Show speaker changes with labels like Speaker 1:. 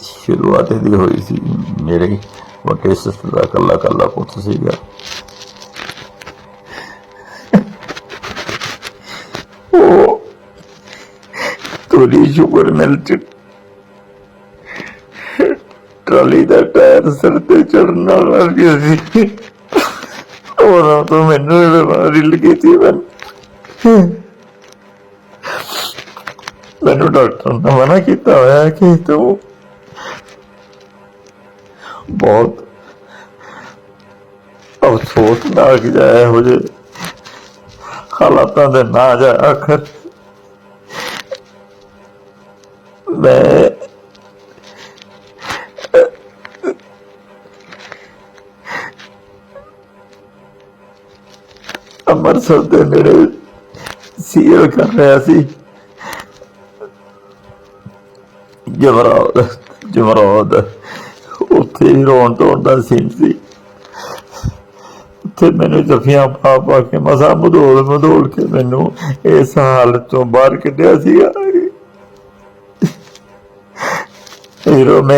Speaker 1: ਸ਼ੁਰੂਆਤ ਇਹਦੀ ਹੋਈ ਸੀ, ਮੇਰੇ ਵੱਡੇ ਸਿਸਟਰ ਦਾ ਕੱਲਾ ਕੱਲਾ ਪੁੱਤ ਸੀਗਾ। ਉਹ ਤੋਰੀ ਸ਼ੂਗਰ ਮਿਲ ਚ ਟਰਾਲੀ ਦਾ ਟਾਇਰ ਸਿਰ ਤੇ ਚੜਨ ਨਾਲ ਲੱਗ ਗਿਆ ਸੀ। ਉਹਨਾਂ ਤੋਂ ਮੈਨੂੰ ਇਹ ਬਿਮਾਰੀ ਲੱਗੀ ਸੀ। ਮੈਂ ਮੈਨੂੰ ਡਾਕਟਰ ਨੇ ਮਨਾ ਕੀਤਾ ਹੋਇਆ ਕਿ ਤੂੰ ਬਹੁਤ ਅਫਸੋਸ ਨਾਲ ਕਿ ਜਾਇਆ ਹੋ ਜੇ ਹਾਲਾਤਾਂ ਦੇ ਨਾ ਜਾ ਆਖਰ ਮੈਂ ਅੰਮ੍ਰਿਤਸਰ ਦੇ ਨੇੜੇ ਸੀਲ ਕਰ ਰਿਹਾ ਸੀ। ਜਮਰਾਦ ਜਮਰਾਦ ਉੱਥੇ ਹੀ ਰੋਣ ਧੋਣ ਦਾ ਸੀਨ ਸੀ। ਉੱਥੇ ਮੈਨੂੰ ਜਫੀਆਂ ਪਾ ਪਾ ਕੇ ਮਸਾ ਮਧੋਲ ਮਧੋਲ ਕੇ ਮੈਨੂੰ ਇਸ ਹਾਲਤ ਤੋਂ ਬਾਹਰ ਕੱਢਿਆ ਸੀਗਾ। ਹੀਰੋ ਮੈਂ